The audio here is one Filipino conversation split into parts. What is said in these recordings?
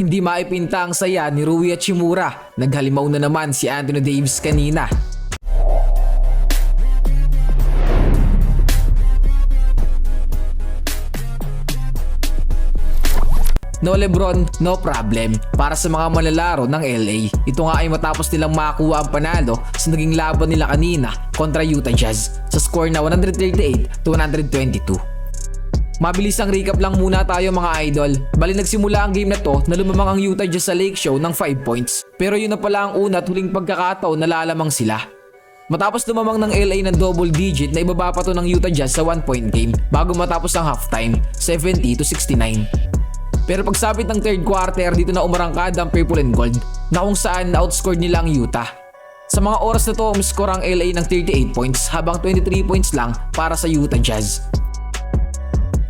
Hindi maipinta ang saya ni Rui Hachimura. Naghalimaw na naman si Anthony Davis kanina. No Lebron, no problem. Para sa mga manlalaro ng LA, ito nga ay matapos nilang makakuha ang panalo sa naging laban nila kanina kontra Utah Jazz sa score na 138 to 122. Mabilis ang recap lang muna tayo mga idol. Bali nagsimula ang game na to na lumamang ang Utah Jazz sa Lake Show ng 5 points. Pero yun na pala ang una at huling pagkakataon na lalamang sila. Matapos lumamang ng LA ng double digit na ibaba pa to ng Utah Jazz sa 1 point game bago matapos ang halftime, 70 to 69. Pero pagsapit ng third quarter, dito na umarangkada ang purple and gold na kung saan outscored nila ang Utah. Sa mga oras na to, umiskor ang LA ng 38 points habang 23 points lang para sa Utah Jazz.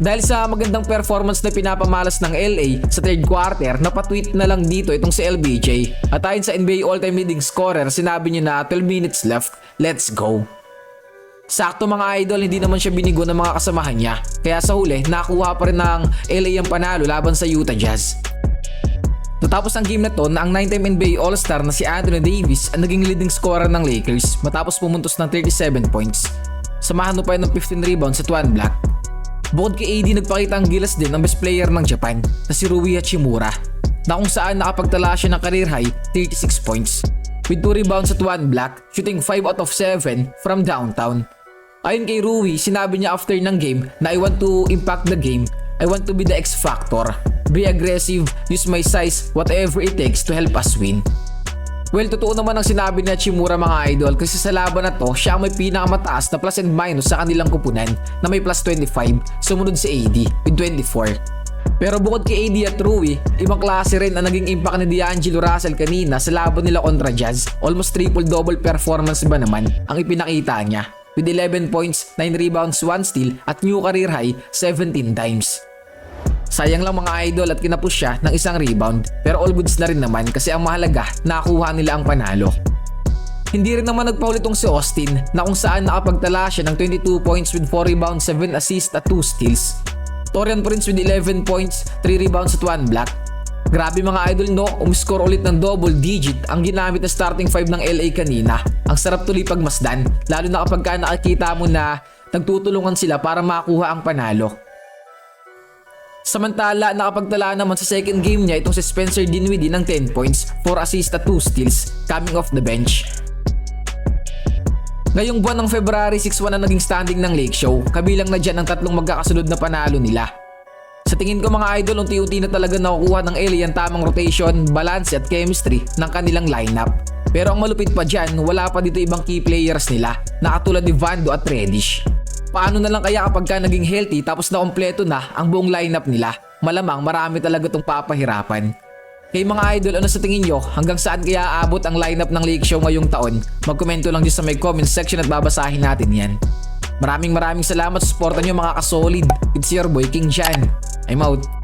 Dahil sa magandang performance na pinapamalas ng LA sa third quarter, napatweet na lang dito itong si LBJ. At ayon sa NBA all-time leading scorer, sinabi niya na 12 minutes left, let's go. Sakto mga idol, hindi naman siya binigo ng mga kasamahan niya. Kaya sa huli, nakuha pa rin ng LA ang panalo laban sa Utah Jazz. Natapos ang game na to na ang 9-time NBA All-Star na si Anthony Davis ang naging leading scorer ng Lakers matapos pumuntos ng 37 points. Samahan mo pa yun ng 15 rebounds at 1 block. Bukod kay AD nagpakita ang gilas din ng best player ng Japan na si Rui Hachimura na kung saan nakapagtala siya ng career high 36 points with 2 rebounds at 1 block shooting 5 out of 7 from downtown. Ayon kay Rui, sinabi niya after ng game na I want to impact the game. I want to be the X factor. Be aggressive, use my size, whatever it takes to help us win. Well, totoo naman ang sinabi ni Hachimura mga idol kasi sa laban na to, siya ang may pinakamataas na plus and minus sa kanilang kupunan na may plus 25, sumunod si AD with 24. Pero bukod kay AD at Rui, ibang klase rin ang naging impact ni D'Angelo Russell kanina sa laban nila kontra Jazz. Almost triple-double performance ba naman ang ipinakita niya with 11 points, 9 rebounds, 1 steal at new career high 17 times. Sayang lang mga idol at kinapos siya ng isang rebound pero all goods na rin naman kasi ang mahalaga nakuha nila ang panalo. Hindi rin naman nagpaulit tong si Austin na kung saan nakapagtala siya ng 22 points with 4 rebounds, 7 assists at 2 steals. Torian Prince with 11 points, 3 rebounds at 1 block. Grabe mga idol no, umiscore ulit ng double digit ang ginamit na starting 5 ng LA kanina. Ang sarap tuloy pagmasdan, lalo na kapag ka nakikita mo na nagtutulungan sila para makuha ang panalo. Samantala, nakapagtala naman sa second game niya itong si Spencer Dinwiddie ng 10 points, 4 assists at 2 steals coming off the bench. Ngayong buwan ng February 6-1 na naging standing ng Lake Show, kabilang na dyan ang tatlong magkakasunod na panalo nila. Sa tingin ko mga idol, unti-unti na talaga nakukuha ng LA ang tamang rotation, balance at chemistry ng kanilang lineup. Pero ang malupit pa dyan, wala pa dito ibang key players nila na katulad ni Vando at Reddish. Paano na lang kaya kapag ka naging healthy tapos na kompleto na ang buong lineup nila? Malamang marami talaga itong papahirapan. Kay mga idol, ano sa tingin nyo? Hanggang saan kaya aabot ang lineup ng Lake Show ngayong taon? Magkomento lang dyan sa may comment section at babasahin natin yan. Maraming maraming salamat sa suporta nyo mga kasolid. It's your boy King Jan. I'm out.